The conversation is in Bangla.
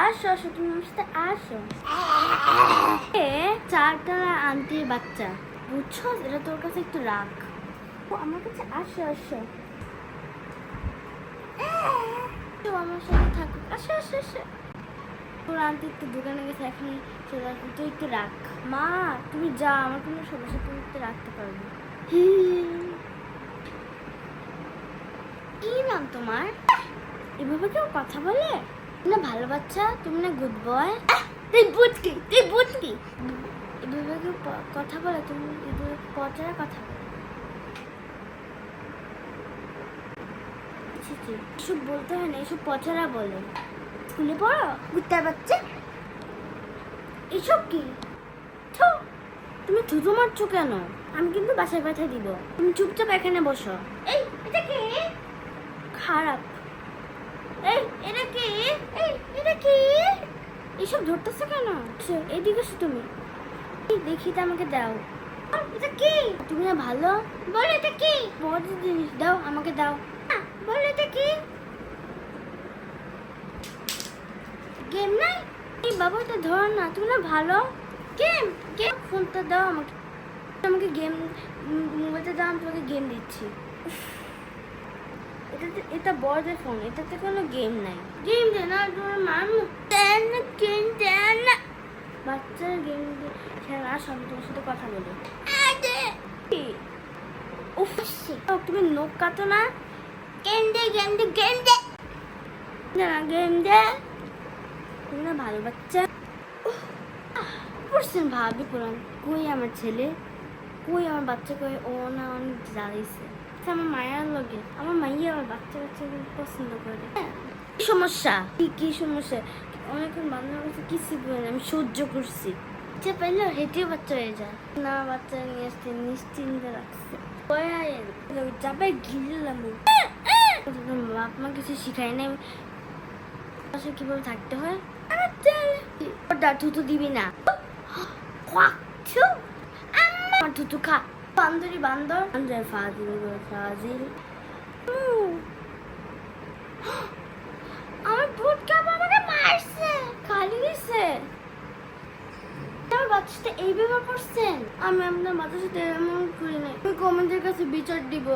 আসো আমার সাথে আসো। চারটা আন্টির বাচ্চা। বুঝছ? এটা তোর কাছে একটু রাখ ও, আমার কাছে আসো আসো। আমার সাথে থাকো। আসো আসো আসো। তোর আন্টি একটু দোকানে গেছে, এখন চলে আসবে। তুই একটু রাখ মা, তুমি যা আমার কোনো সমস্যা, তুমি একটু রাখতে পারবে কি নাম তোমার? এভাবে কেউ কথা বলে? না, ভালো বাচ্চা, তুমি না গুড বয় তুই তুই এভাবে কথা বলে, তুমি পচারা কথা বলে। এসব বলতে হয় না, এসব পচারা বলে। স্কুলে পড়ো গুত্তার বাচ্চা? এসব কি? তুমি থুতু মারছো কেন? আমি কিন্তু বাসায় পাঠিয়ে দিব। তুমি চুপচাপ এখানে বসো। এই খারাপ। এই এটা কি? এই এটা কি? এসব ধরতেছো কেন? সে, এদিকে এসো তুমি। দেখি তো আমাকে দাও। এটা কি? তুমি না ভালো? বলো এটা কি? বড় জিনিস দাও আমাকে দাও। বলো এটা কি? গেম নাই? এই বাবা এটা ধর না তুমি না ভালো? Game game. ফোনটা দাও আমাকে। আমাকে গেম মোবাইলটা দাও আমি তোমাকে গেম দিচ্ছি। এটাতে, এটা বড়দের ফোন এটাতে কোনো গেম নাই। গেম দে না, তোমার মামু দেন না গেম বাচ্চার গেম খেলা আমি তোমার সাথে কথা বলি। তুমি নখ কাটো না। গেম দে গেম দে গেম দে। না গেম দে। তুমি না, ভালো বাচ্চা। পড়ছেন ভাবি কোরআন কই আমার ছেলে? কই আমার বাচ্চা? কই? ও না, অনেক জ্বালাইছে। আচ্ছা, আমার মায়ের লগে। আমার মাইয়া আমার বাচ্চা বাচ্চা পছন্দ করে। কি সমস্যা? কি কি সমস্যা? অনেকক্ষণ বান্ধব কি শিখবে না আমি সহ্য করছি। আচ্ছা পেলে হেঁটে বাচ্চা হয়ে যায়। না বাচ্চা নিয়ে আসতে নিশ্চিন্তে রাখছে আয়ের, ওই চাপে গিললাম। বাপ মা কিছু শিখাই নাই। বাসা কীভাবে থাকতে হয়? ওটা থুতু দিবি না। থুতু খা। বান্দরি বান্দর। বান্দর ফাজিল ফাজিল। আমার ভূত কাপ আমাকে মারছে, খালি দিছে আমার বাচ্চাটা এই ব্যাপার করছেন? আমি আপনার মাথার সাথে এমন করি নাই। আমি কমেন্টের কাছে বিচার দিব।